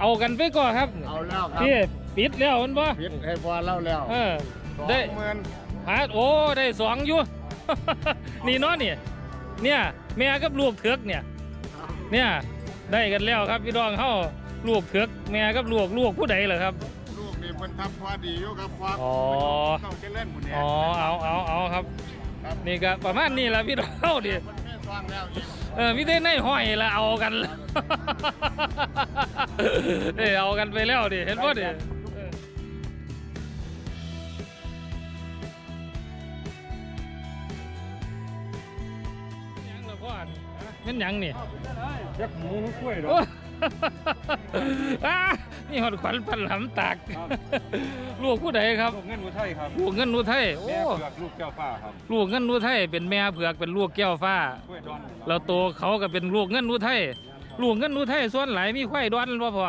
เอากันไปก่อนครับเอาแล้วครับที่ปิดแล้วมันบ่พิษให้พอเล่าแล้วเออสองได้หมื่นหาโอ้ได้สองอยู่ นี่เนาะนี่เนี่ยแม่กับลูกเถือกเนี่ยเนี่ยได้กันแล้วครับพี่น้องเฮาลูกเถือกแม่กับลูกลูกผู้ใดเหรอครับลูกนี่เพิ่นทับพอดีอยู่ครับพออ๋อต้องจะเล่นหมดเนี่ยอ๋อเอาเอาเอาครับครับนี่ก็ประมาณนี้แหละพี่น้องเฮาดิมันแม่สร้างแล้วอีกเออพี่ได้ในห้อยละเอากันละ เออเอากันไปแล้วดิเห็นป่ะดิเออยังเหรอพ่อเป็นหยังนี่ยักหมูกล้วยหรอโอ้อ่านี่หอดขวัญพันหลำตากลูกผู้ใดครับลูกเงินอุทัยครับลูกเงินนูไทยโอ้แม่เผือกลูกแก้วฟ้าครับลูกเงินนูไทยเป็นแม่เผือกเป็นลูกแก้วฟ้ากล้วยดอนเราโตเขาก็เป็นลูกเงินนูไทย ลูกเงินนูไทยส่วนหลายมีควายดอนบ่พ่อ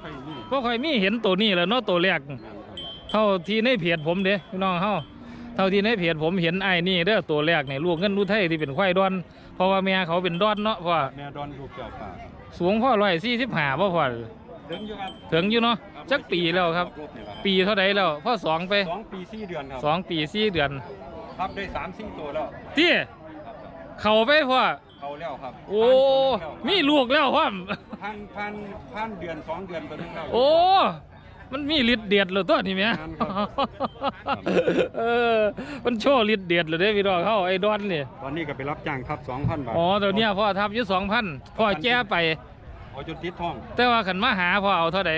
ใครนี่บ่ค่อยมีเห็นตัวนี้แหล้วเนาะตัวแรกเท่าที่ในเพจผมเด้พี่น้องเฮาเท่าที่ในเพจผมเห็นไอ้นี่เด้อตัวแรกนี่ลูกเงินนูไทยที่เป็นควายดอนเพราะว่าแม่เขาเป็นดอนเนาะพ่อแม่ดอนลูกแก้วฟ้าครับสูงพ่อ145บ่พ่อเดินอยู่ครับถึงอยู่เนาะจักปีแล้วครับลูกนี่แหละปีเท่าใดแล้วพ่อสองไปสองปีสี่เดือนครับสองปีสี่เดือนครับได้สามสี่ตัวแล้วที่ครับเข้าไปพ่อ เขาแล้วครับโอ้มีลูกแล้วพ่อมพันพันพันเดือนสองเดือนตัวนึงแล้วโอ้มันมีฤทธิ์เดียดเลยตัวนี้แหม่งานครับเออ มันโชว์ฤทธิ์เดียดเลยเด้พี่น้องเขาไอ้ดอนนี่ตอนนี้ก็ไปรับจ้างครับสองพันบาท อ๋อเดี๋ยวเนี้ยพ่อทับอยี่สองพันพ่อแก้ไปเอาจนติดท้อง แต่ว่าขันมาหาพ่อเอาเท่าใด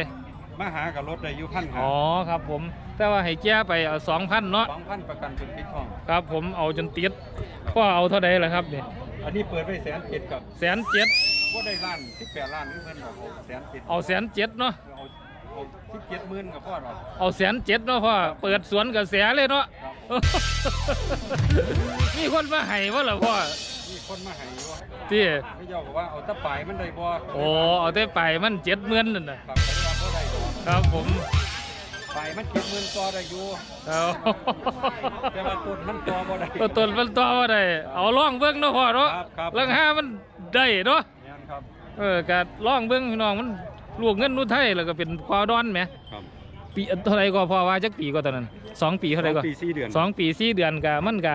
มาหากับรถได้อยู่พันหาอ๋อครับผม แต่ว่าให้แก้ไปเอาสองพันเนาะสองพันประกันจนติดท้อง ครับผมเอาจนติดพ่อเอาเท่าใดล่ะครับนี่ อันนี้เปิดไว้แสนเจ็ดกับแสนเจ็ดก็ได้ล้านสิบแปดล้านนี่เพิ่นบอกเอาแสนเจ็ดเอาแสนเจ็ดเนาะเอาเอาสิบเจ็ดหมื่นกับพ่อเราเอาแสนเจ็ดเนาะพ่อเปิดสวนกับแสเลยเนาะมีคนมาให้ว่าล่ะพ่อมีคนมาให้ว่าที่ไม่ยอมบอกว่าเอาตะปายมันได้บ่โอ้เอาแต่ไปมันเจ็ดหมื่นนั่นน่ะครับแต่ว่าบ่ได้ดอกครับผม ปายมันเจ็ดหมื่นต่อได้อยู่เอาแต่ว่าต้นมันต่อบ่ได้ ตัวตนมันต่อว่าได้เอาล่องเบิ้งเนาะพ่อเนาะครับครับลังห้ามันได้เนาะแม่นครับเออกะล่องเบิ้งพี่น้องมันลูกเงินนูไทยแล้วก็เป็นควาดอนไหมครับปีเท่าไหรก็พ่อว่าจักปีก็ตอนนั้นสองปีเท่าไหรก็สองปีสี่เดือนสองปีสี่เดือนกะมันกะ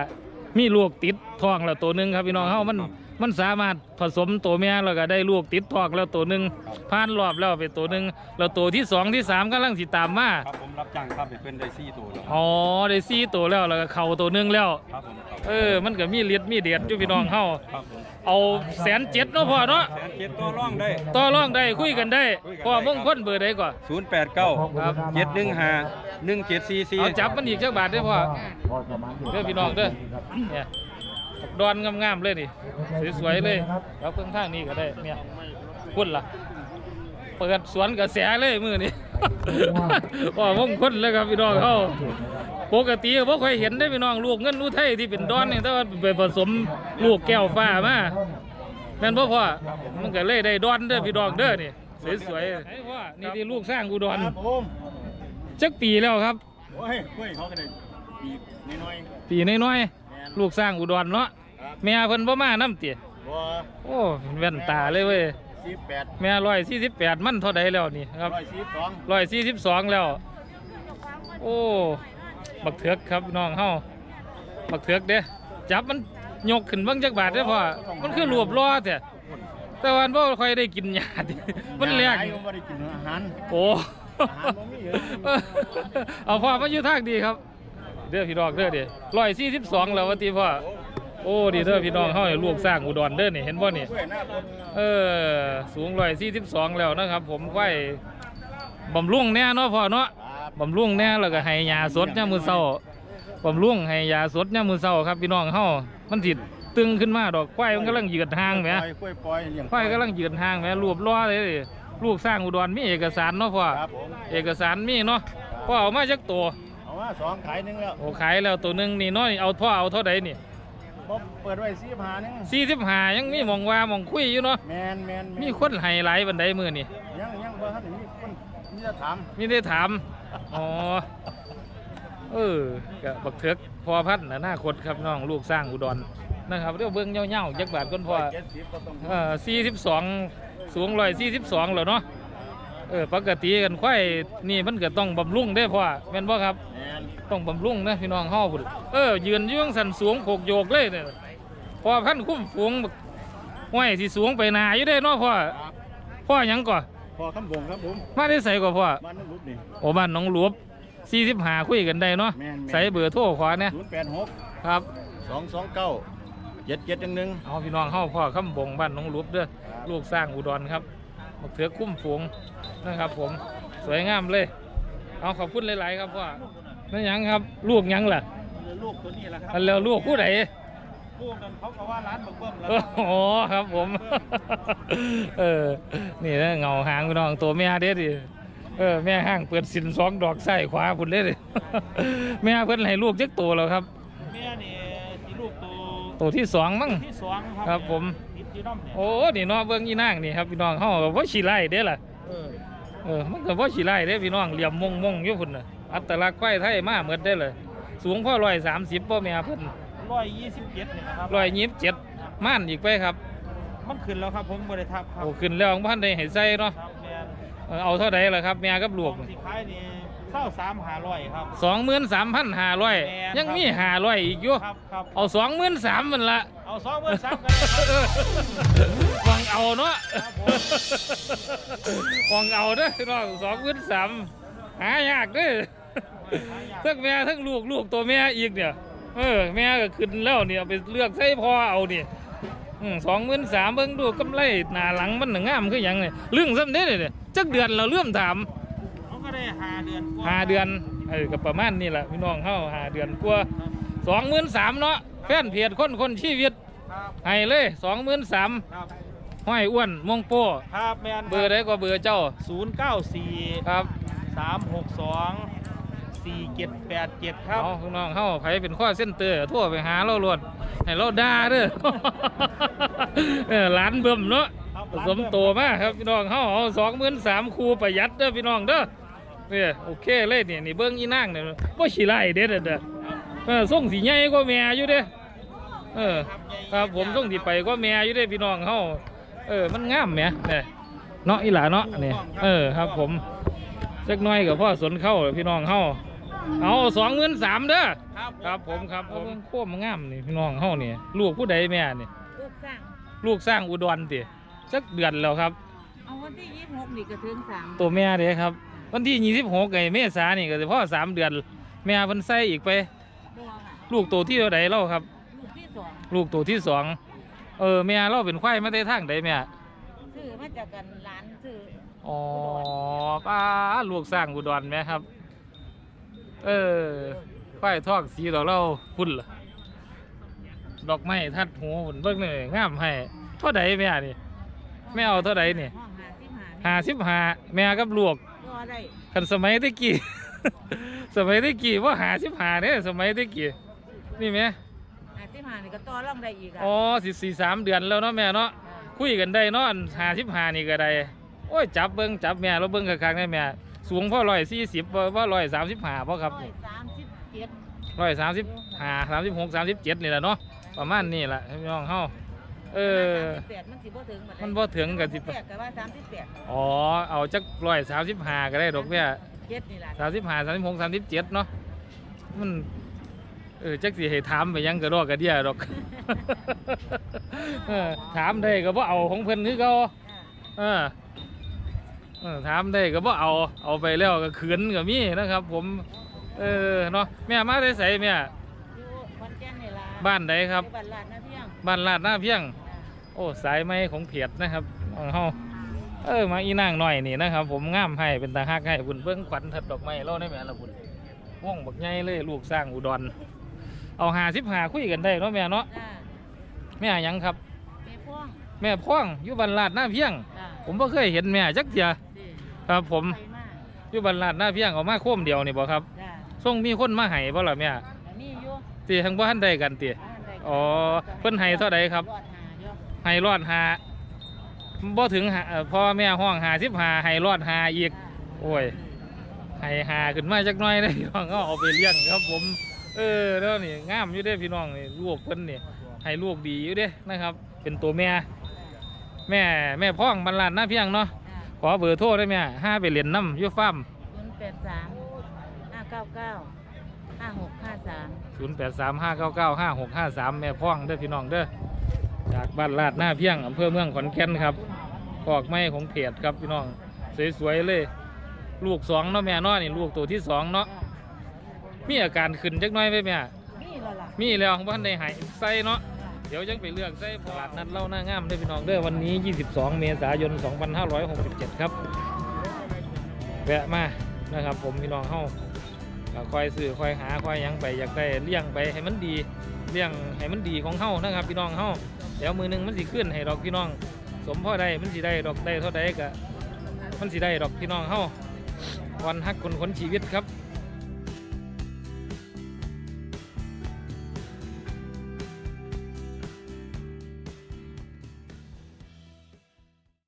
มีลูกติดท้องแล้วตัวหนึ่งครับพี่น้องเฮามันครับมันสามารถผสมตัวแม่แล้วก็ได้ลูกติดท้องแล้วตัวหนึ่งครับผ่านรอบแล้วเป็นตัวหนึ่งแล้วตัวที่สองที่สามกำลังสิตามมาครับผม รับจ้างครับให้เพิ่นได้สี่ตัวแล้วอ๋อได้สี่ตัวแล้วแล้วก็เข่าตัวหนึ่งแล้ว ครับผมครับเออ มันก็มีเลียดมีเดียดอยู่พี่น้องเฮาครับผมเอาแสนเจ็ดเนาะพ่อเนาะแสนเจ็ดตัวร่องได้ ต่อรองได้คุยกันได้คุยกันได้พ่อมงคลเบอร์ใดก่อนศูนย์แปดเก้าครับเจ็ดหนึ่งห้าหนึ่งเจ็ดสี่สี่เอาจับมันอีกจักบาทได้อพ่อ เด้อพี่น้องเด้อเนี่ยดอนงามๆเลยนี่สวยๆเลยแล้วเพิ่งทางนี้ก็ได้เนี่ยพุ่นล่ะ เปิดสวนกระแสเลยมือนี้ พ่อมงคลเลยครับพี่น้องเขาปกติก็บ่ค่อยเห็นได้อพี่น้องลูกเงินลูกไทยที่เป็นดอนนี่แต่ว่าไปผสมลูกแก้วฟ้ามาแม่นบ่พ่อมันก็เลยได้ดอนเด้อพี่น้องเด้อนี่สวยๆไอ้พ่อนี่ที่ลูกสร้างอุดรครับผมจักปีแล้วครับโอ้ยกล้วยเขาก็ได้ปีนิดหน่อยปีน้อยๆแม่นๆลูกสร้างอุดรเนาะครับแม่เพิ่นบ่มาน้ำเตี๋ยบ่โอ้แว่นตาเลยเว้ย สิบแปดแม่ร้อยสี่สิบแปดมันเท่าใดแล้วนี่ครับร้อยสิบสองร้อยสี่สิบสองแล้ว โอ้บักเถือกครับน้องเฮาบักเถือกเด้จับมันยกขึ้นเบิ่งจักบาทเด้อพ่อมันคือรวบล้อแต่แต่วันบ่ค่อยได้กินหญ้าติมันแรงยายก็บ่ได้กินอาหาร โอ้อาหารบ่มีเหรอ เอาพ่อมาอยู่ทางดีครับ เด้อพี่น้องเด้อเด้ร้อยสี่สิบสองแล้ววันตีพ่อ โอ้ดีเด้อพี่น้องเฮาเนี่ยลูกสร้างอุดรเด้อนี่เห็นบ่นี่กล้วยหน้าคนเออสูงร้อยสี่สิบสองแล้วนะครับ ผมไว้บำรุงแน่เนาะพ่อเนาะครับบำรุงแน่แล้วก็ให้ยาสดยามมื้อเช้าบำรุงให้ยาสดยามมื้อเช้าครับพี่น้องเฮามันสิตึงขึ้นมาดอกควายมันกำลังยืดทางแหมปล่อยกล้วยปล่อยเลี้ยงควายกำลังยืดทางแหมรวบล้อเลยดิลูกสร้างอุดรมีเอกสารเนาะพ่อครับผมเอกสารมีเนาะพ่อเอามาจักตัวเอาว่าสองขายหนึงแล้วโอ้ขายแล้วตัวหนึงนี่น้อยเอาพ่อเอาเท่าใดนี่ บ่เปิดไว้สิบหาหนึงสี่สิบห้ายังมีหมองว่าหมองคุยอยู่เนาะแมนแมนแมีคนให้หลายบันไดมือนี่ยังยังบ่ทันได้มีคนมีแต่ถามมีได้ถามอ๋อเออก็บักเถือกพอพันธุ์อนาคตครับน้องลูกสร้างอุดรนะครับเดี๋ยวเบิ้งเงาๆจักบาทก่อนพอเจ็ดสิบก็ต้องเอ่อสี่สิบสองสูงร้อยสี่สิบสองแล้วเนาะ เออปกติกันควายนี่มันก็ต้องบำรุงได้อพ่อแม่นบ่ครับ แมนต้องบำรุงนะพี่น้องเฮาพุ่นเออยืนอยืงสันสูงโขกโยกเลยเนี่ยพอพันคุ้มฝูงบักห้วยสิสูงไปหนาอยู่ได้เนาะพ่อครับพ่อหยังก่อพอคำบงครับผมมาได้ใส่ก่อพ่อบ้านน้ำรุดนี่ โอ้บ้านหน้องหลวบ45คุยกันได้เนาะแม่นๆ ใส่เบอร์โทรขวาเนี่ยศูนย์แปดหกครับ สองสองเก้าเจ็ดเจ็ดหนึ่งหนึ่ง เอาพี่น้องเฮาพ่อคำบงบ้านหน้องหลวบเด้อลูกสร้างอุดรครับ บักเถือคุ้มฝูงนะครับ ผมสวยงามเลย เอาขอบคุณหลาย ๆ ครับพ่อนั่นหยังครับลูกหยังล่ะลูกตัวนี้แหละครัอันแล้วลูกผู้ใดลูกนั้นเขาก็ว่าร้านเบิ่งเบิ่มแล้วโอ้โหครับผม เออนี่นะเงาหางพี่น้องตัวแม่เด็ดดิเออแม่ห้างเปิดสินสองดอกไส้ขวาพุ่นเลยดิแม่เพิ่นให้ลูกจักตัวแล้วครับแม่นี่ที่ลูกตัวตัวที่สองมั้งที่สองครับครับผม ติดที่น้ำเนี่ยโอ้นี่เน้องเบิ่งอีนางนี่ครับพี่น้องเฮาก็บ่ขี้ไล่เด้ล่ะเออเออมันก็บ่ขี้ไล่เด้พี่น้องเหลี่ยมมงมงๆอยู่พุ่นน่ะอัตลักษณ์ควายไทยมาหมดได้เลย สูงพอ130บ่แม่เพิ่นร้อยยี่สิบเจ็ดเนี่ยนะครับ127ม่านอีกไปครับมันขึ้นแล้วครับผมบริทับครับโอ้ขึ้นแล้วบ่ทันได้ให้ใส่เนาะครับแม่นเออเอาเท่าใดล่ะครับแม่กับลูกของสิขายนี่เศร้าสามหาร้อยครับสองหมื่นสามพันห้าร้อยแม่นยังมีห้าร้อยอีกอยู่ครับครับเอาสองหมื่นสามมันละ เอาสองหมื่นสามกันเลยครับหวังเอาเนาะครับผมหวังเอาเด้อพี่น้องสองหมื่นสามหายากเด้อทั้งแม่ทั้งลูกลูกตัวแม่อีกเนี่ยเออแม่ก็ขึ้นแล้วเนี่ยเอาไปเลือกใส่พอเอาเนี่ยสองหมื่นสามเบิ่งดูกำไรหน้าหลังมันน่ะงามคือหยังเนี่ยเรื่องซ้ำเด้อเนี่ยจักเดือนเราเลื่อมถามเขาก็ได้หาเดือนกว่ห้าเดือนเออก็ประมาณนี่แหละพี่น้องเฮาห้าเดือนกว่าสองหมื่นสามเนาะ แฟนเพจคนคนชีวิตครับให้เลยสองหมื่นสามครับห้อยอ้วนมวงโป้ครับแมนเบอร์ใดก็เบอร์เจ้าศูนย์เก้าสี่ครับสามหกสองสี่เจ็ดแปดเจ็ดครับ เอาพี่น้องเฮาไผเป็นข้อเส้นเตอร์โทั่วไปหาเราโลดให้เราด่าเด้อ เออหลานเบิ่มเนาะ ครับผสมโตมากครับพี่น้องเฮาเอาสองหมื่นสามคูประหยัดเด้อพี่น้องเด้อเนี่ยโอเคเลยเนี่ยนี่เบิ้งอีนางเนี่ยบ่ขี้ไล่เด้อเด้อเด้อ เออส่งสีใหญ่กว่าแม่อยู่เด้อเออ ครับผมส่งที่ไปก็แม่อยู่เด้อพี่น้องเฮาเออมันงามแหมเนี่ยเนาะอีหลาเนาะเนี่ยเออครับผมจักหน้อยกับพ่อสนเข้าพี่น้องเฮาเอาสองหมื่นสามเด้อครับครับผมครับผมโค้มงามนี่พี่น้องเฮานี่ลูกผู้ใดแม่นี่ลูกสร้างลูกสร้างอุดรติสักเดือนแล้วครับเอาวันที่ยี่สิบหกนี่ก็ถึงสามตัวแม่เด้ครับ วันที่ยี่สิบหกไงเมษานี่ก็จะพ่อสามเดือน แม่เพิ่นใส่อีกไปบัวค่ะ ลูกตัวที่เท่าใดเล่าครับ ลูกที่สองลูกตัวที่สองเออแม่เราเป็นควายมาได้ทางใดแม่ซื้อมาจากกันร้านซื้ออ๋อป้าลูกสร้างอุดรไหมครับ เออควายทอกสีดอกเราพุ่นล่ะดอกไม้ทัดหูพุ่นเบิ่งเลยงามให้เท่าใดแม่นี่ แม่เอาเท่าใดนี่ห้องหาสิบหาห้าสิบห้าแม่กับลูกก็ได้คันสมัยตะกี้ สมัยตะกี้ว่าหาสิบห้าเนี่ยสมัยตะกี้ นี่ไหมหาสิบหานี่ก็ต่อรองได้อีกอะอ๋อสิสี่สามเดือนแล้วเนาะแม่เนาะคุยกันได้เนาะหาสิบห้านี่ก็ได้โอ้ยจับเบิ้งจับแม่เราเบิ้งข้างๆได้แม่สูงพ่อร้อยสี่สิบว่าร้อยสามสิบห้าพ่อครับร้อยสามสิบเจ็ดร้อยสามสิบห้าสามสิบหกสามสิบเจ็ดนี่แหละเนาะประมาณนี้แหละพี่น้องเฮาเออสามสิบแปดมันสิบ่ถึงบัดใดมันบ่ถึงกับสิแปดก็ว่าสามสิบแปดอ๋อเอาจักร้อยสามสิบห้าก็ได้ดอกแม่เจ็ดนี่แหละสามสิบห้าสามสิบหกสามสิบเจ็ดเนาะมัน เออจักสิให้ถามไปยังกระดอกกระเดียดอกเออถามได้ก็บ่เอาของเพิ่นคือเขาเออเออถามได้ก็บ่เอาเอาไปแล้วก็ขืนก็มีนะครับ ผม เออเนาะแม่มาได้ใส่แม่อยู่ขอนแก่นนี่ล่ะบ้านใดครับอยู่บ้านลาดนาเที่ยงบ้านลาดหน้าเพียง โอ้สายไม้ของเพียดนะครับของเฮาเออมาอีนางหน่อยนี่นะครับ ผมงามให้เป็นตาฮักให้บุญเบิ้งขวัญถัดดอกไม้เล่าได้ไหมล่ะบุญว่องบักใหญ่เลยลูกสร้างอุดร เอาหาสิบหาคุยกันได้เนาะแม่เนาะจ้าแม่หยังครับแม่พ่วงแม่พ่องอยู่บ้านลาดหน้าเพียง จ้าผมบ่เคยเห็นแม่จักเทียดิครับ ผมไปมาอยู่บ้านลาดหน้าเพียงเอามาโค้มเดียวนี่บ่ครับจ้าส่งมีคนมาให้บ่ล่ะแม่แต่มีอยู่ตีทั้งบ้านใดกันตี บ้านใดก็อ๋อเพิ่นให้เท่าใดครับ อดหาอยู่ให้รอดหาบ่ถึงหาเอ่อพ่อแม่ห้องหาสิบหาให้รอดหาอีกโอ้ย ให้หาขึ้นมาจักหน่อยเลยพี่น้องก็เอาไปเลี้ยงครับผม เออแล้วนี่งามอยู่เด้พี่น้องนี่ลูกเพิ่นนี่ให้ลูกดีอยู่เด้นะครับ เป็นตัวแม่ แม่แม่พ่องบรรลัดหน้าเพียงเนาะจ้าพขอเบอร์โทรได้ไหมห้าไปเรียนน้ำอยูฟาร์มศูนย์แปดสามห้าเก้าเก้าห้าหกห้าสามศูนย์แปดสามห้าเก้าเก้าห้าหกห้าสามแม่พ่องเด้อพี่น้องเด้อจากบ้านลาดหน้าเพียงอำเภอเมืองขอนแก่นครับกอกไม้ของเพจครับพี่น้อง สวยๆเลย ลูกสองเนาะแม่เนาะนี่ลูกตัวที่สองเนาะ มีอาการขึ้นจักหน้อยไหมแม่นี่และล่ะมีแล้วของบ้านในหายใส่เนาะ เดี๋ยวยังไปเลือกใส่ตลาดนัดเล่าหน้างามเด้อพี่น้องเด้อวันนี้ 22 เมษายน 2567 ครับแวะมานะครับผมพี่น้องเฮาก็คอยซื้อคอยหาคอยหยังไปอยากได้เลี้ยงไปให้มันดีเลี้ยงให้มันดีของเฮานะครับพี่น้องเฮาเดี๋ยวมือหนึงมันสิขึ้นให้ดอกพี่น้อง สมพ่อได้มันสิได้ดอกได้เท่าใดก็มันสิได้ดอกพี่น้องเฮาวันฮักคนคนชีวิตครับ